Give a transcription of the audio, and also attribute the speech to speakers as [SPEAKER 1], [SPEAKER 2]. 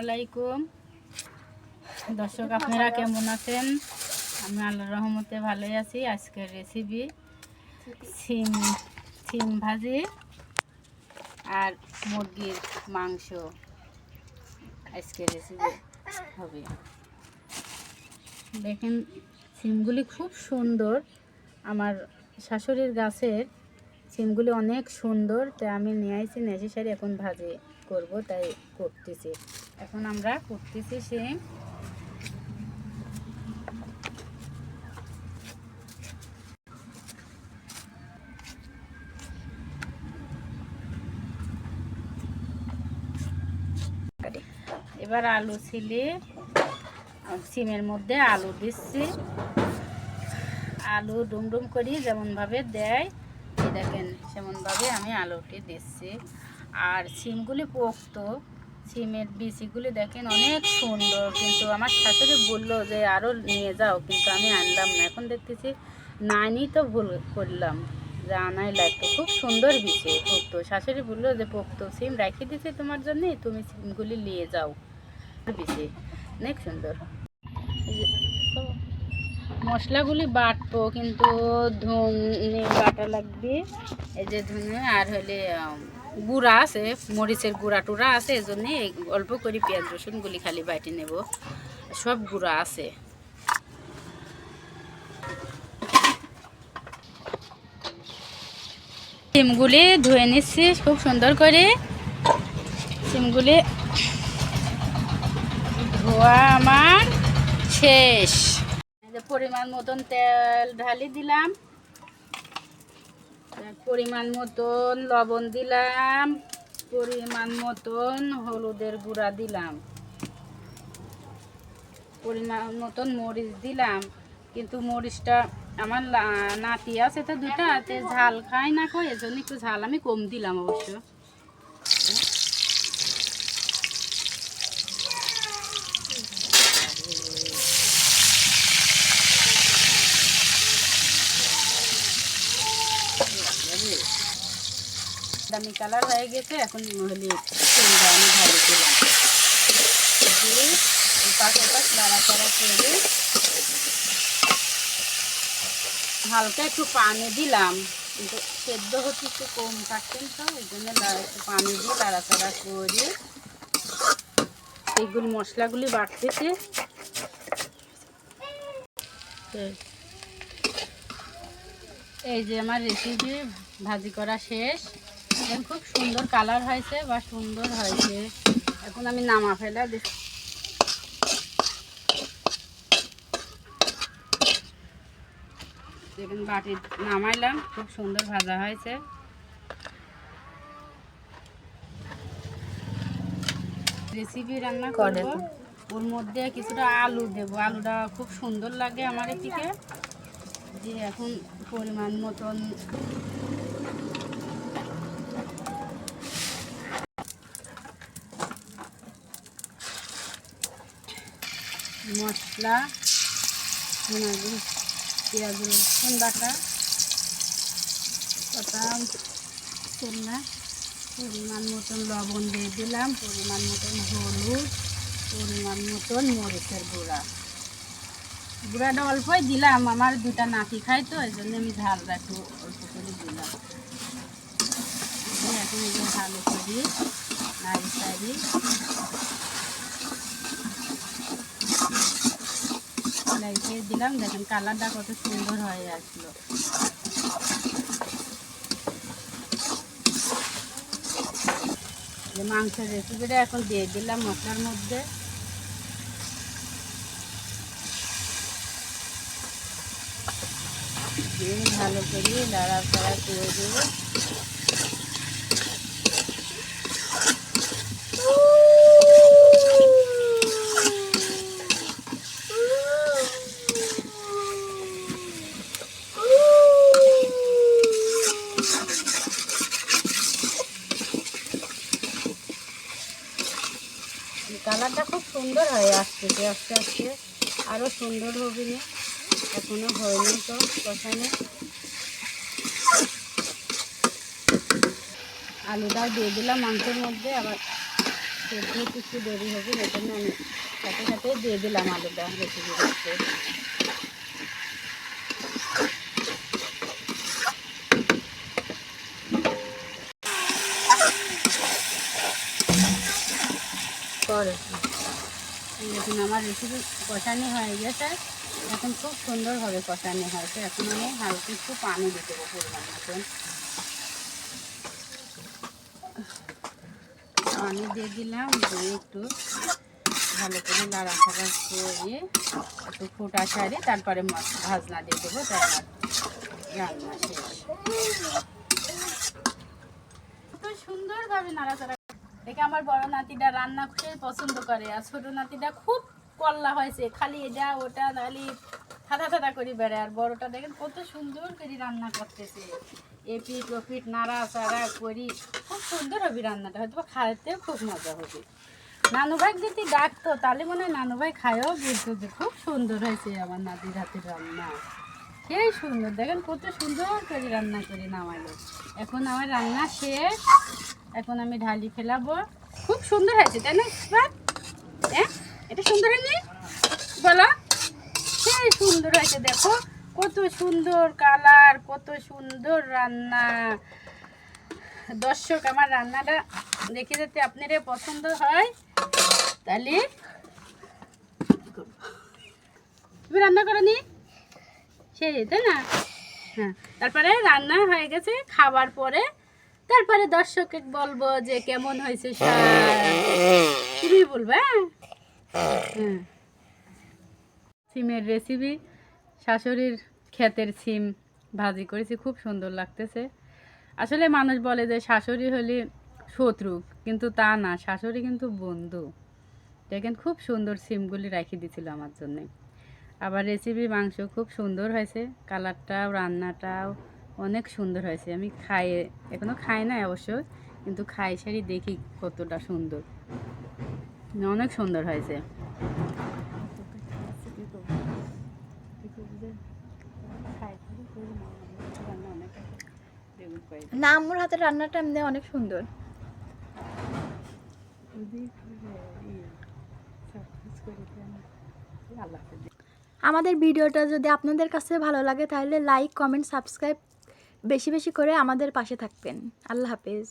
[SPEAKER 1] আলাইকুম। দর্শক, আপনারা কেমন আছেন? আমি আল্লাহ রহমতে ভালোই আছি। আজকের রেসিপি সিম সিম ভাজি আর মুরগির মাংস। আজকের রেসিপি হবে। দেখেন সিমগুলি খুব সুন্দর। আমার শাশুড়ির গাছের সিমগুলি অনেক সুন্দর। তাই আমি নিয়ে আসছি নেসেসারি এখন ভাজি। করব, তাই করতেছি। এখন আমরা করতেছি সিম এবার আলু ছিলে, সিমের মধ্যে আলু দিচ্ছি। আলু ডুমডুম করি যেমনভাবে দেয় দেখেন, সেমনভাবে আমি আলুটি দিচ্ছি। আর সিমগুলি পোক্ত, সিমের বিচিগুলি দেখেন অনেক সুন্দর। কিন্তু আমার শাশুড়ি বলল যে আরও নিয়ে যাও। কিন্তু আমি আনলাম না। এখন দেখতেছি নাইনি তো ভুল করলাম। যে আনাই লাগতো খুব সুন্দর বিচি, পোক্ত। শাশুড়ি বলল যে, পোক্ত সিম রেখে দিছি তোমার জন্যে তুমি সিমগুলি নিয়ে যাও। বিচি, অনেক সুন্দর। মশলাগুলি বাটবো, কিন্তু ধনে বাটা লাগবে। এই যে ধনে আর হলে গুঁড়া আছে, মরিচের গুঁড়া টুড়া আছে এই জন্যে অল্প করে পেঁয়াজ রসুনগুলি খালি বাটি নেব। সব গুঁড়া আছে। সিমগুলি ধুয়ে নিচ্ছি খুব সুন্দর করে। সিমগুলি ধোয়া আমার শেষ। পরিমাণ মতন তেল ঢালি দিলাম। পরিমাণ মতন লবণ দিলাম, পরিমাণ মতন হলুদের গুঁড়া দিলাম। পরিমাণ মতন মরিচ দিলাম, কিন্তু মরিচটা আমার নাতি আছে তো দুটা ঝাল খায় না খাই এজন্য একটু ঝাল আমি কম দিলাম অবশ্য। দামি কালার হয়ে গেছে, এখন হলে আমি ঢালি দিলাম দিয়ে করে হালকা একটু পানি দিলাম। কিন্তু সেদ্ধ হচ্ছে একটু কম থাকতেন তো ওই জন্য একটু পানি দিয়ে নাড়াচাড়া করে এইগুলো মশলাগুলি বাড়তেছে। এই যে আমার রেসিপি ভাজি করা শেষ। খুব সুন্দর কালার হয়েছে বা সুন্দর হয়েছে। এখন আমি নামা ফেলা দিচ্ছি দেখুন বাটি নামাইলাম খুব সুন্দর ভাজা হয়েছে। রেসিপি রান্না করব। ওর মধ্যে কিছুটা আলু দেব। আলুটা খুব সুন্দর লাগে আমার এদিকে দিয়ে এখন পরিমাণ মতন মশলা পেঁয়াজ পেঁয়াজ রসুন বাটা ওটা না পরিমাণ মতন লবণ দিয়ে দিলাম, পরিমাণ মতন হলুদ, পরিমাণ মতন মরিচের গুঁড়া। গুঁড়াটা অল্পই দিলাম, আমার দুটা নাতি খাই তো, এই জন্য আমি ঝালটা একটু অল্প করে দিলাম। এখন এই ভালো করি নাড়ি সাড়ি লাগিয়ে দিলাম, দেখেন কালারটা কত সুন্দর হয়ে আসলো। মাংসের রেসিপিটা এখন দিয়ে দিলাম মশলার মধ্যে। ভালো করে লাড়া ফাড়া করে দেবো কালারটা খুব সুন্দর আসতেছে আস্তে আস্তে আরও সুন্দর হবে না? এখনও হয়নি তো কষানো। আলুটাও দিয়ে দিলাম মাংসের মধ্যে, আবার সেদ্ধ একটু দেরি হবে, এই জন্য আমি সাথে সাথে দিয়ে দিলাম আলুটা রেসিপি করতে করে দেখুন আমার রেসিপি কষানি হয়ে গেছে। এখন খুব সুন্দরভাবে কষানি হয়েছে। এখন আমি হালকা একটু পানি দিয়ে দেবো পরিমাণ মতন। পানি দিয়ে দিলাম, দিয়ে একটু ভালো করে নাড়াচাড়া করে একটু ফুটা ছাড়ি তারপরে ভাজনা দিয়ে দেবো রান্না শেষ। সুন্দরভাবে নাড়াচাড়া দেখে আমার বড় নাতিটা রান্না খুবই পছন্দ করে, আর ছোট নাতিটা খুব কল্লা হয়েছে, খালি এটা, ওটা খালি থাতা থাতা করে বেড়ায়, আর বড়টা দেখেন কত সুন্দর করে রান্না করতেছে। এপিট ওপিট নাড়া চাড়া করি, খুব সুন্দর হবে রান্নাটা, হয়তো খাইতেও খুব মজা হবে। নানু ভাই যদি ডাকতো, তাহলে মনে হয় নানু ভাই খায়ও বলতো যে খুব সুন্দর হয়েছে আমার নাতির হাতের রান্না। সেই সুন্দর। দেখেন কত সুন্দর করে রান্না করে নামাইলো এখন আমার রান্না শেষ। এখন আমি ঢালি ফেলাবো। খুব সুন্দর হয়েছে, তাই না? হ্যাঁ? এটা সুন্দর হয়নি? বলো। সেই সুন্দর হয়েছে, দেখো। কত সুন্দর কালার, কত সুন্দর রান্না। দর্শক, আমার রান্নাটা দেখে যাতে আপনাদের পছন্দ হয়, তাহলে তুমি রান্না করনি? সেই তাই না? হ্যাঁ তারপরে রান্না হয়ে গেছে, খাবার পরে তারপরে দর্শককে বলব যে কেমন হয়েছে তুমি বলবে হ্যাঁ? হ্যাঁ। সিমের রেসিপি শাশুড়ির ক্ষেতের সিম ভাজি করেছি, খুব সুন্দর লাগতেছে। আসলে মানুষ বলে যে শাশুড়ি হলে শত্রু, কিন্তু তা না, শাশুড়ি কিন্তু বন্ধু। দেখেন, খুব সুন্দর সিমগুলি রেখে দিছিল আমার জন্যে। আবার রেসিপি মাংস খুব সুন্দর হয়েছে। কালারটাও রান্নাটাও অনেক সুন্দর হয়েছে। আমি খাই এখনও খাই না অবশ্য কিন্তু খাই সারি দেখি কতটা সুন্দর। অনেক সুন্দর হয়েছে।
[SPEAKER 2] না আম্মুর হাতের রান্নাটা এমনি অনেক সুন্দর।
[SPEAKER 1] আল্লাহ।
[SPEAKER 2] আমাদের ভিডিওটা যদি আপনাদের কাছে ভালো লাগে, তাহলে লাইক কমেন্ট সাবস্ক্রাইব বেশি বেশি করে আমাদের পাশে থাকবেন। আল্লাহ হাফেজ।